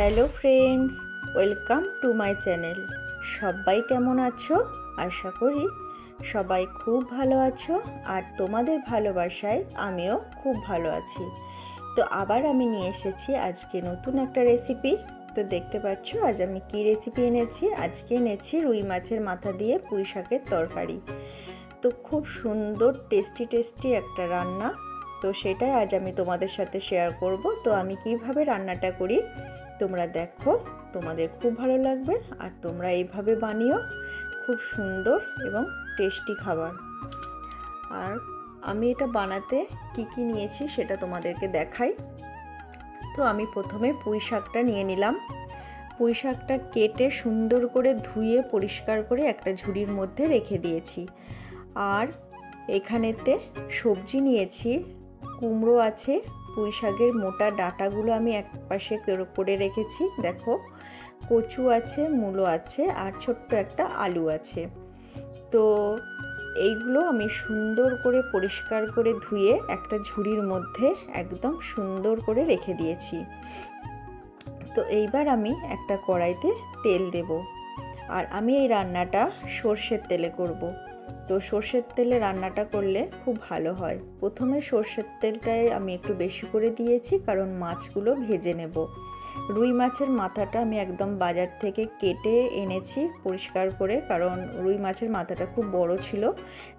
Hello friends, welcome to my channel. সবাই কেমন আছো? আশা করি সবাই খুব ভালো আছো আর তোমাদের ভালোবাসায় আমিও খুব ভালো আছি। তো আবার আমি নিয়ে এসেছি আজকে নতুন একটা রেসিপি তো দেখতে পাচ্ছ আজ আমি কী রেসিপি এনেছি? আজকে এনেছি রুই মাছের মাথা দিয়ে পুঁই শাকের তরকারি। তো খুব সুন্দর টেস্টি টেস্টি একটা রান্না। তো সেটাই আজ আমি তোমাদের সাথে শেয়ার করব। তো আমি কীভাবে রান্নাটা করি, তোমরা দেখো। তোমাদের খুব ভালো লাগবে আর তোমরা এইভাবে বানিও। খুব সুন্দর এবং টেস্টি খাবার। আর আমি এটা বানাতে কি কি নিয়েছি সেটা তোমাদেরকে দেখাই। তো আমি প্রথমে পুঁই শাকটা নিয়ে নিলাম। পুঁই শাকটা কেটে সুন্দর করে ধুয়ে পরিষ্কার করে একটা ঝুড়ির মধ্যে রেখে দিয়েছি। আর এখানেতে সবজি নিয়েছি কুমড়ো আছে, পুঁই শাকের মোটা ডাটাগুলো আমি এক পাশে করে রেখেছি। দেখো, কচু আছে, মূলো আছে, আর ছোট্ট একটা আলু আছে। তো এইগুলো আমি সুন্দর করে পরিষ্কার করে ধুয়ে একটা ঝুড়ির মধ্যে একদম সুন্দর করে রেখে দিয়েছি। তো এইবার আমি একটা কড়াইতে তেল দেব। আর আমি এই রান্নাটা সর্ষের তেলে করব। তো সর্ষের তেলে রান্নাটা করলে খুব ভালো হয়। প্রথমে সর্ষের তেলটায় আমি একটু বেশি করে দিয়েছি, কারণ মাছগুলো ভেজে নেব। রুই মাছের মাথাটা আমি একদম বাজার থেকে কেটে এনেছি পরিষ্কার করে, কারণ রুই মাছের মাথাটা খুব বড় ছিল,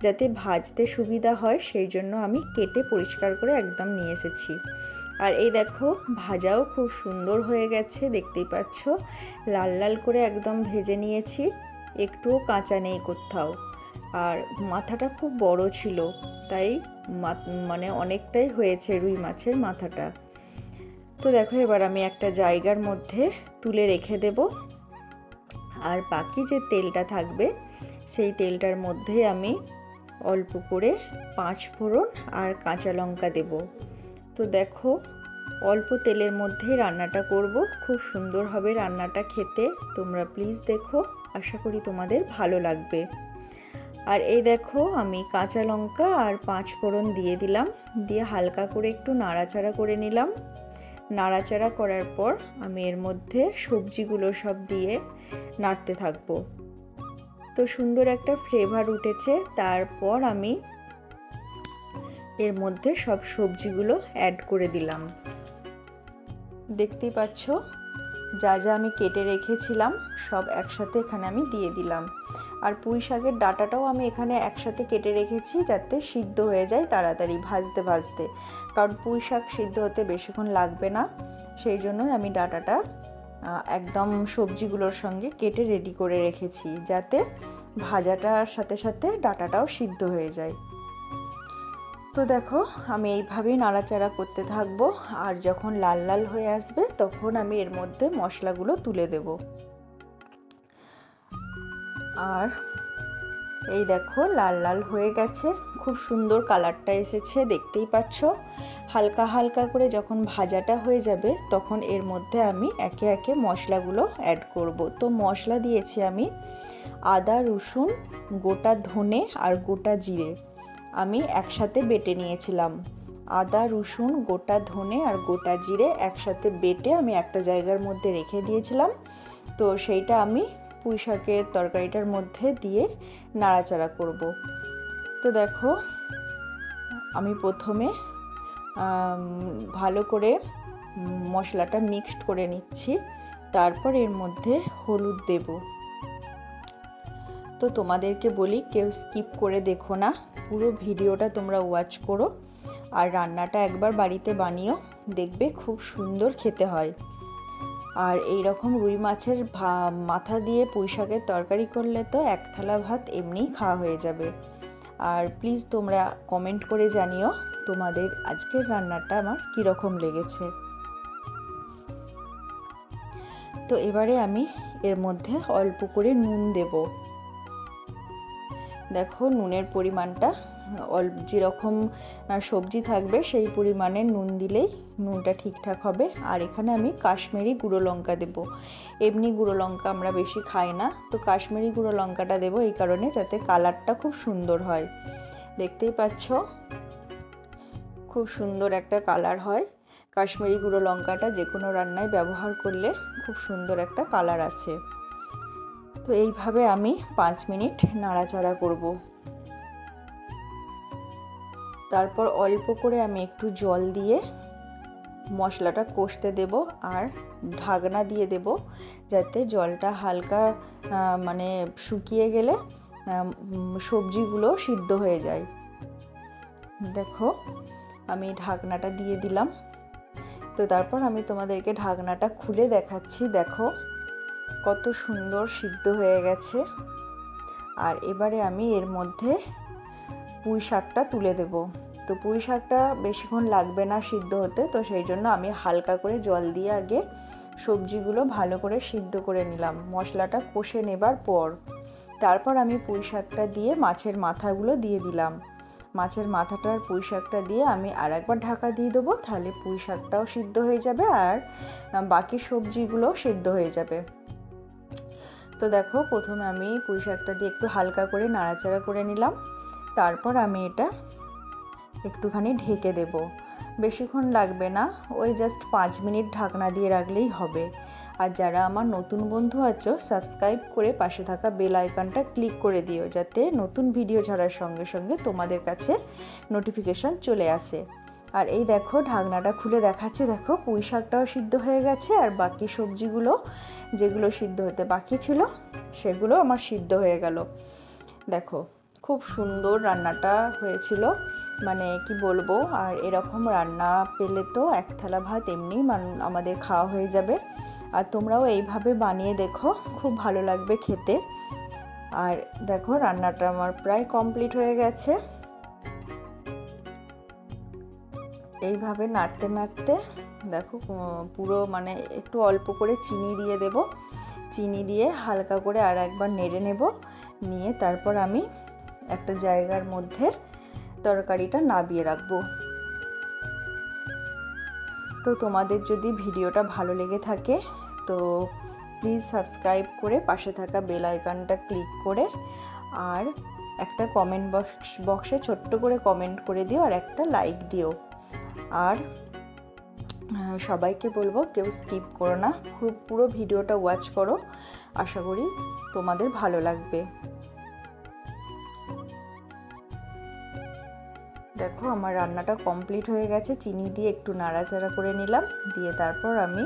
যাতে ভাজতে সুবিধা হয়, সেই জন্য আমি কেটে পরিষ্কার করে একদম নিয়ে এসেছি। আর এই দেখো, ভাজাও খুব সুন্দর হয়ে গেছে, দেখতেই পাচ্ছ। লাল লাল করে একদম ভেজে নিয়েছি, একটুও কাঁচা নেই কোথাও। আর মাথাটা খুব বড় ছিল, তাই মানে অনেকটাই হয়েছে রুই মাছের মাথাটা। তো দেখো এবার আমি একটা জায়গার মধ্যে তুলে রেখে দেব। আর বাকি যে তেলটা থাকবে, সেই তেলটার মধ্যে আমি অল্প করে পাঁচ ফোড়ন আর কাঁচা লঙ্কা দেব। তো দেখো, অল্প তেলের মধ্যেই রান্নাটা করব। খুব সুন্দর হবে রান্নাটা খেতে। তোমরা প্লিজ দেখো, আশা করি তোমাদের ভালো লাগবে। আর এই দেখো, আমি কাঁচা লঙ্কা আর পাঁচ ফোড়ন দিয়ে দিলাম। দিয়ে হালকা করে একটু নাড়াচাড়া করে নিলাম। নাড়াচাড়া করার পর আমি এর মধ্যে সবজিগুলো সব দিয়ে নাড়তে থাকব। তো সুন্দর একটা ফ্লেভার উঠেছে। তারপর আমি এর মধ্যে সব সবজিগুলো অ্যাড করে দিলাম। দেখতেই পাচ্ছ, যা যা আমি কেটে রেখেছিলাম, সব একসাথে এখানে আমি দিয়ে দিলাম। আর পুঁই শাকের ডাটাটাও আমি এখানে একসাথে কেটে রেখেছি যাতে সিদ্ধ হয়ে যায় তাড়াতাড়ি ভাজতে ভাজতে। কারণ পুঁই শাক সিদ্ধ হতে বেশিক্ষণ লাগবে না, সেই জন্যই আমি ডাটাটা একদম সবজিগুলোর সঙ্গে কেটে রেডি করে রেখেছি যাতে ভাজাটার সাথে সাথে ডাটাটাও সিদ্ধ হয়ে যায়। তো দেখো, আমি এইভাবেই নাড়াচাড়া করতে থাকব আর যখন লাল লাল হয়ে আসবে তখন আমি এর মধ্যে মশলাগুলো তুলে দেব। আর এই দেখো, লাল লাল হয়ে গেছে। খুব সুন্দর কালারটা এসেছে, দেখতেই পাচ্ছ। হালকা হালকা করে যখন ভাজাটা হয়ে যাবে, তখন এর মধ্যে আমি একে একে মশলাগুলো অ্যাড করব। তো মশলা দিয়েছি আমি আদা, রসুন, গোটা ধনে আর গোটা জিরে। আমি একসাথে বেটে নিয়েছিলাম। আদা, রসুন, গোটা ধনে আর গোটা জিরে একসাথে বেটে আমি একটা জায়গার মধ্যে রেখে দিয়েছিলাম। তো সেইটা আমি পুঁই শাকের তরকারিটার মধ্যে দিয়ে নাড়াচাড়া করব। তো দেখো, আমি প্রথমে ভালো করে মশলাটা মিক্সড করে নিচ্ছি। তারপর এর মধ্যে হলুদ দেব। তো তোমাদেরকে বলি, কেউ স্কিপ করে দেখো না। পুরো ভিডিওটা তোমরা ওয়াচ করো। আর রান্নাটা একবার বাড়িতে বানিও, দেখবে খুব সুন্দর খেতে হয়। আর এই রকম রুই মাছের মাথা দিয়ে পুঁই শাকের তরকারি করলে তো এক থালা ভাত এমনিই খাওয়া হয়ে যাবে। আর প্লিজ তোমরা কমেন্ট করে জানিও তোমাদের আজকের রান্নাটা আমার কীরকম লেগেছে। তো এবারে আমি এর মধ্যে অল্প করে নুন দেব। দেখো নুনের পরিমাণটা অল্প যেরকম সবজি থাকবে সেই পরিমাণে নুন দিলেই নুনটা ঠিকঠাক হবে। আর এখানে আমি কাশ্মীরি গুঁড়ো লঙ্কা দেব। এমনি গুঁড়ো লঙ্কা আমরা বেশি খাই না, তো কাশ্মীরি গুঁড়ো লঙ্কাটা দেবো এই কারণে যাতে কালারটা খুব সুন্দর হয়। দেখতেই পাচ্ছ? খুব সুন্দর একটা কালার হয়। কাশ্মীরি গুঁড়ো লঙ্কাটা যে কোনো রান্নায় ব্যবহার করলে খুব সুন্দর একটা কালার আসে। তো এইভাবে আমি পাঁচ মিনিট নাড়াচাড়া করব। তারপর অল্প করে আমি একটু জল দিয়ে মশলাটা কষতে দেব আর ঢাকনা দিয়ে দেব যাতে জলটা হালকা মানে শুকিয়ে গেলে সবজিগুলো সিদ্ধ হয়ে যায়। দেখো, আমি ঢাকনাটা দিয়ে দিলাম। তো তারপর আমি তোমাদেরকে ঢাকনাটা খুলে দেখাচ্ছি, দেখো। কত সুন্দর সিদ্ধ হয়ে গেছে। আর এবারে আমি এর মধ্যে পুঁই শাকটা তুলে দেব। তো পুঁই শাকটা বেশিক্ষণ লাগবে না সিদ্ধ হতে, তো সেই জন্য আমি হালকা করে জল দিয়ে আগে সবজিগুলো ভালো করে সিদ্ধ করে নিলাম। মশলাটা কষে নেবার পর তারপর আমি পুঁই শাকটা দিয়ে মাছের মাথাগুলো দিয়ে দিলাম। মাছের মাথাটার পুঁই শাকটা দিয়ে আমি আর একবার ঢাকা দিয়ে দেবো, তাহলে পুঁই শাকটাও সিদ্ধ হয়ে যাবে আর বাকি সবজিগুলো সিদ্ধ হয়ে যাবে। তো দেখো, প্রথমে আমি পুঁই শাকটা দিয়ে একটু হালকা করে নাড়াচাড়া করে নিলাম। তারপর আমি এটা একটুখানি ঢেকে দেব। বেশিক্ষণ লাগবে না, ওই জাস্ট পাঁচ মিনিট ঢাকনা দিয়ে রাখলেই হবে। আর যারা আমার নতুন বন্ধু আছো সাবস্ক্রাইব করে পাশে থাকা বেল আইকনটা ক্লিক করে দিও, যাতে নতুন ভিডিও ছাড়ার সঙ্গে সঙ্গে তোমাদের কাছে নোটিফিকেশান চলে আসে। আর এই দেখো, ঢাকনাটা খুলে দেখাচ্ছে, দেখো, পুঁই শাকটাও সিদ্ধ হয়ে গেছে, আর বাকি সবজিগুলো যেগুলো সিদ্ধ হতে বাকি ছিল, সেগুলো আমার সিদ্ধ হয়ে গেল। দেখো, খুব সুন্দর রান্নাটা হয়েছিল মানে কি বলব, আর এরকম রান্না পেলে তো এক থালা ভাত এমনি আমাদের খাওয়া হয়ে যাবে। আর তোমরাও এইভাবে বানিয়ে দেখো, খুব ভালো লাগবে খেতে। আর দেখো, রান্নাটা আমার প্রায় কমপ্লিট হয়ে গেছে। এইভাবে নাড়তে নাড়তে দেখো পুরো মানে একটু অল্প করে চিনি দিয়ে দেব। চিনি দিয়ে হালকা করে আর একবার নেড়ে নেব। নিয়ে তারপর আমি একটা জায়গার মধ্যে তরকারিটা নাবিয়ে রাখব। তো তোমাদের যদি ভিডিওটা ভালো লেগে থাকে, তো প্লিজ সাবস্ক্রাইব করে পাশে থাকা বেল আইকনটা ক্লিক করে আর একটা কমেন্ট বক্স বক্সে ছোট্ট করে কমেন্ট করে দিও আর একটা লাইক দিও। আর সবাইকে বলব কেউ স্কিপ করো না। পুরো ভিডিওটা ওয়াচ করো। আশা করি তোমাদের ভালো লাগবে। দেখো, আমার রান্নাটা কমপ্লিট হয়ে গেছে। চিনি দিয়ে একটু নাড়াচাড়া করে নিলাম। দিয়ে তারপর আমি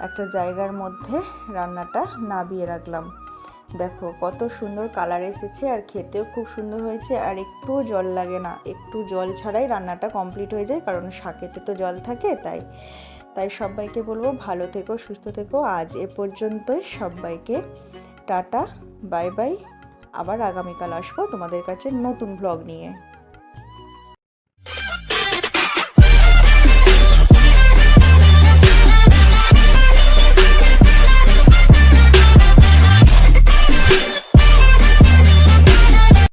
একটা জায়গার মধ্যে রান্নাটা নাবিয়ে রাখলাম। দেখো, কত সুন্দর কালার এসেছে আর খেতেও খুব সুন্দর হয়েছে আর একটু জল লাগে না। একটু জল ছাড়াই রান্নাটা কমপ্লিট হয়ে যায় কারণ শাকেতে তো জল থাকে তাই। তাই সবাইকে বলব ভালো থেকো, সুস্থ থেকো। আজ এ পর্যন্তই সবাইকে। Tata, bye bye. আবার আগামীকাল আসব তোমাদের কাছে নতুন ব্লগ নিয়ে।